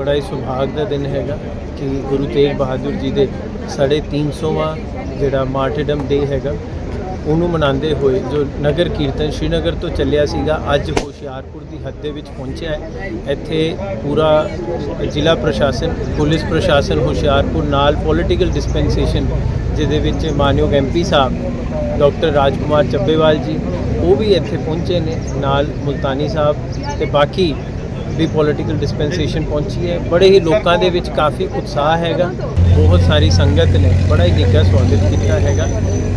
ਬੜਾ ਹੀ ਸੁਭਾਗ ਦਾ ਦਿਨ ਹੈਗਾ ਕਿ ਗੁਰੂ ਤੇਗ ਬਹਾਦਰ ਜੀ ਦੇ ਸਾਢੇ 300ਵਾਂ ਜਿਹੜਾ ਮਾਰਟੀਰਡਮ ਡੇ ਹੈਗਾ, ਉਹਨੂੰ ਮਨਾਉਂਦੇ ਹੋਏ ਜੋ ਨਗਰ ਕੀਰਤਨ ਸ਼੍ਰੀਨਗਰ ਤੋਂ ਚੱਲਿਆ ਸੀਗਾ, ਅੱਜ ਹੁਸ਼ਿਆਰਪੁਰ ਦੀ ਹੱਦ ਦੇ ਵਿੱਚ ਪਹੁੰਚਿਆ ਹੈ। ਇੱਥੇ ਪੂਰਾ ਜ਼ਿਲ੍ਹਾ ਪ੍ਰਸ਼ਾਸਨ, ਪੁਲਿਸ ਪ੍ਰਸ਼ਾਸਨ ਹੁਸ਼ਿਆਰਪੁਰ ਨਾਲ ਪੋਲੀਟੀਕਲ ਡਿਸਪੈਂਸੇਸ਼ਨ ਜਿਹਦੇ ਵਿੱਚ ਮਾਨਯੋਗ ਐਮਪੀ ਸਾਹਿਬ ਡਾਕਟਰ ਰਾਜਕੁਮਾਰ ਚੱਬੇਵਾਲ ਜੀ, ਉਹ ਵੀ ਇੱਥੇ ਪਹੁੰਚੇ ਨੇ, ਨਾਲ ਮੁਲਤਾਨੀ ਸਾਹਿਬ ਤੇ ਬਾਕੀ ਵੀ ਪੋਲੀਟੀਕਲ ਡਿਸਪੈਂਸੇਸ਼ਨ ਪਹੁੰਚੀ ਹੈ। ਬੜੇ ਹੀ ਲੋਕਾਂ ਦੇ ਵਿੱਚ ਕਾਫੀ ਉਤਸ਼ਾਹ ਹੈਗਾ। ਬਹੁਤ ਸਾਰੀ ਸੰਗਤ ਨੇ ਬੜਾ ਹੀ ਨਿੱਘਾ ਸਵਾਗਤ ਕੀਤਾ ਹੈਗਾ।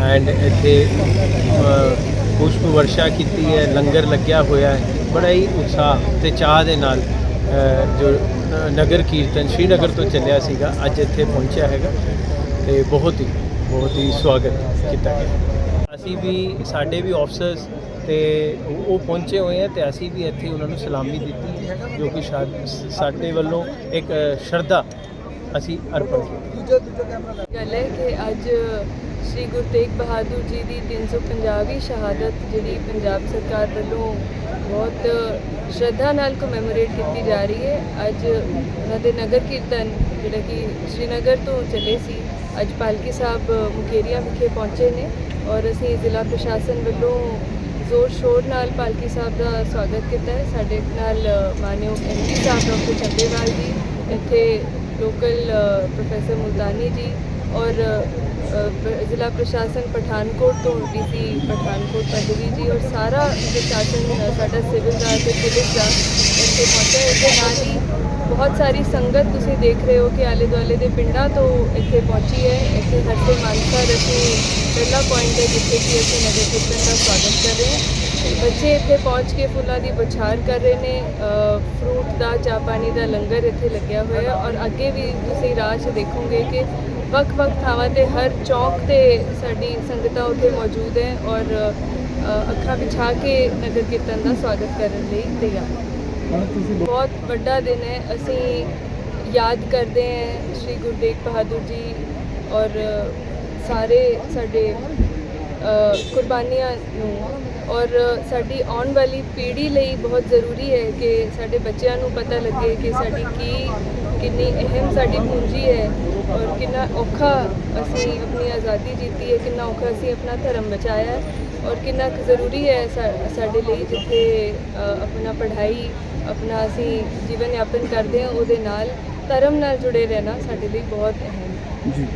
ਐਂਡ ਇੱਥੇ ਪੁਸ਼ਪ ਵਰਸ਼ਾ ਕੀਤੀ ਹੈ, ਲੰਗਰ ਲੱਗਿਆ ਹੋਇਆ ਹੈ। ਬੜਾ ਹੀ ਉਤਸ਼ਾਹ ਤੇ ਚਾਹ ਦੇ ਨਾਲ ਜੋ ਨਗਰ ਕੀਰਤਨ ਸ਼੍ਰੀਨਗਰ ਤੋਂ ਚੱਲਿਆ ਸੀਗਾ, ਅੱਜ ਇੱਥੇ ਪਹੁੰਚਿਆ ਹੈਗਾ। ਤੇ ਬਹੁਤ ਹੀ ਬਹੁਤ ਹੀ ਸਵਾਗਤ ਕੀਤਾ ਗਿਆ। ਅਸੀਂ ਵੀ, ਸਾਡੇ ਵੀ ਆਫਸਰਸ ਤੇ ਉਹ ਪਹੁੰਚੇ ਹੋਏ ਆ ਤੇ ਅਸੀਂ ਵੀ ਇੱਥੇ ਉਹਨਾਂ ਨੂੰ ਸਲਾਮੀ ਦਿੱਤੀ, ਜੋ ਕਿ ਸ਼ਾ- ਸਾਡੇ ਵੱਲੋਂ ਇੱਕ ਸ਼ਰਧਾ ਅਸੀਂ ਅਰਪਣ ਕੀਤੀ। ਗੱਲ ਹੈ ਕਿ ਅੱਜ ਸ੍ਰੀ ਗੁਰੂ ਤੇਗ ਬਹਾਦਰ ਜੀ ਦੀ 350ਵੀਂ ਸ਼ਹਾਦਤ ਜਿਹੜੀ ਪੰਜਾਬ ਸਰਕਾਰ ਵੱਲੋਂ ਬਹੁਤ ਸ਼ਰਧਾ ਨਾਲ ਕਮੈਮੋਰੇਟ ਕੀਤੀ ਜਾ ਰਹੀ ਹੈ। ਅੱਜ ਉਹਨਾਂ ਦੇ ਨਗਰ ਕੀਰਤਨ, ਜਿਹੜਾ ਕਿ ਸ਼੍ਰੀਨਗਰ ਤੋਂ ਚੱਲੇ ਸੀ ਅੱਜ ਪਾਲਕੀ ਸਾਹਿਬ ਮੁਕੇਰੀਆ ਵਿਖੇ ਪਹੁੰਚੇ ਨੇ ਔਰ ਅਸੀਂ ਜ਼ਿਲ੍ਹਾ ਪ੍ਰਸ਼ਾਸਨ ਵੱਲੋਂ ਜ਼ੋਰ ਸ਼ੋਰ ਨਾਲ ਪਾਲਕੀ ਸਾਹਿਬ ਦਾ ਸਵਾਗਤ ਕੀਤਾ ਹੈ। ਸਾਡੇ ਨਾਲ ਮਾਨਯੋਗ ਐਮਪੀ ਸਾਹਿਬ, ਡਾਕਟਰ ਚੱਬੇਵਾਲ ਜੀ, ਇੱਥੇ ਲੋਕਲ ਪ੍ਰੋਫੈਸਰ ਮੁਲਤਾਨੀ ਜੀ ਔਰ ਜ਼ਿਲ੍ਹਾ ਪ੍ਰਸ਼ਾਸਨ ਪਠਾਨਕੋਟ ਤੋਂ ਡੀਸੀ ਪਠਾਨਕੋਟ ਪਦਵੀ ਜੀ ਔਰ ਸਾਰਾ ਪ੍ਰਸ਼ਾਸਨ ਸਾਡਾ ਸਿਵਲ ਦਾ ਤੇ ਪੁਲਿਸ ਦਾ ਇੱਥੇ ਪਹੁੰਚਿਆ ਇਸ ਦੇ ਨਾਲ ਹੀ ਬਹੁਤ ਸਾਰੀ ਸੰਗਤ ਤੁਸੀਂ ਦੇਖ ਰਹੇ ਹੋ ਕਿ ਆਲੇ ਦੁਆਲੇ ਦੇ ਪਿੰਡਾਂ ਤੋਂ ਇੱਥੇ ਪਹੁੰਚੀ ਹੈ। ਇੱਥੇ ਹਰਸੇ ਮਾਨਸਾ ਅਸੀਂ ਪਹਿਲਾ ਪੁਆਇੰਟ ਹੈ ਜਿੱਥੇ ਕਿ ਅਸੀਂ ਨਗਰ ਕੀਰਤਨ ਦਾ ਸਵਾਗਤ ਕਰ ਰਹੇ ਹਾਂ। ਬੱਚੇ ਇੱਥੇ ਪਹੁੰਚ ਕੇ ਫੁੱਲਾਂ ਦੀ ਬਛਾਰ ਕਰ ਰਹੇ ਨੇ। ਫਰੂਟ ਦਾ, ਚਾਹ ਪਾਣੀ ਦਾ ਲੰਗਰ ਇੱਥੇ ਲੱਗਿਆ ਹੋਇਆ ਹੈ ਔਰ ਅੱਗੇ ਵੀ ਤੁਸੀਂ ਰਾਹ 'ਚ ਦੇਖੋਗੇ ਕਿ ਵੱਖ-ਵੱਖ ਥਾਵਾਂ ਤੇ ਹਰ ਚੌਕ ਤੇ ਸਾਡੀ ਸੰਗਤਾਂ ਉੱਥੇ ਮੌਜੂਦ ਹੈ ਔਰ ਅੱਖਾਂ ਵਿਛਾ ਕੇ ਨਗਰ ਕੀਰਤਨ ਦਾ ਸਵਾਗਤ ਕਰਨ ਲਈ ਤਿਆਰ। ਹੈ ਬਹੁਤ ਵੱਡਾ ਦਿਨ ਹੈ। ਅਸੀਂ ਯਾਦ ਕਰਦੇ ਹਾਂ ਸ਼੍ਰੀ ਗੁਰੂ ਤੇਗ ਬਹਾਦਰ ਜੀ ਔਰ ਸਾਰੇ ਸਾਡੇ ਕੁਰਬਾਨੀਆਂ ਨੂੰ। ਔਰ ਸਾਡੀ ਆਉਣ ਵਾਲੀ ਪੀੜ੍ਹੀ ਲਈ ਬਹੁਤ ਜ਼ਰੂਰੀ ਹੈ ਕਿ ਸਾਡੇ ਬੱਚਿਆਂ ਨੂੰ ਪਤਾ ਲੱਗੇ ਕਿ ਸਾਡੀ ਕੀ, ਕਿੰਨੀ ਅਹਿਮ ਸਾਡੀ ਪੂੰਜੀ ਹੈ ਔਰ ਕਿੰਨਾ ਔਖਾ ਅਸੀਂ ਆਪਣੀ ਆਜ਼ਾਦੀ ਜੀਤੀ ਹੈ, ਕਿੰਨਾ ਔਖਾ ਅਸੀਂ ਆਪਣਾ ਧਰਮ ਬਚਾਇਆ ਔਰ ਕਿੰਨਾ ਕੁ ਜ਼ਰੂਰੀ ਹੈ ਸਾਡੇ ਲਈ ਜਿੱਥੇ ਆਪਣਾ ਪੜ੍ਹਾਈ ਆਪਣਾ ਅਸੀਂ ਜੀਵਨ ਯਾਪਨ ਕਰਦੇ ਹਾਂ, ਉਹਦੇ ਨਾਲ ਧਰਮ ਨਾਲ ਜੁੜੇ ਰਹਿਣਾ ਸਾਡੇ ਲਈ ਬਹੁਤ ਅਹਿਮ ਹੈ। ਜੀ।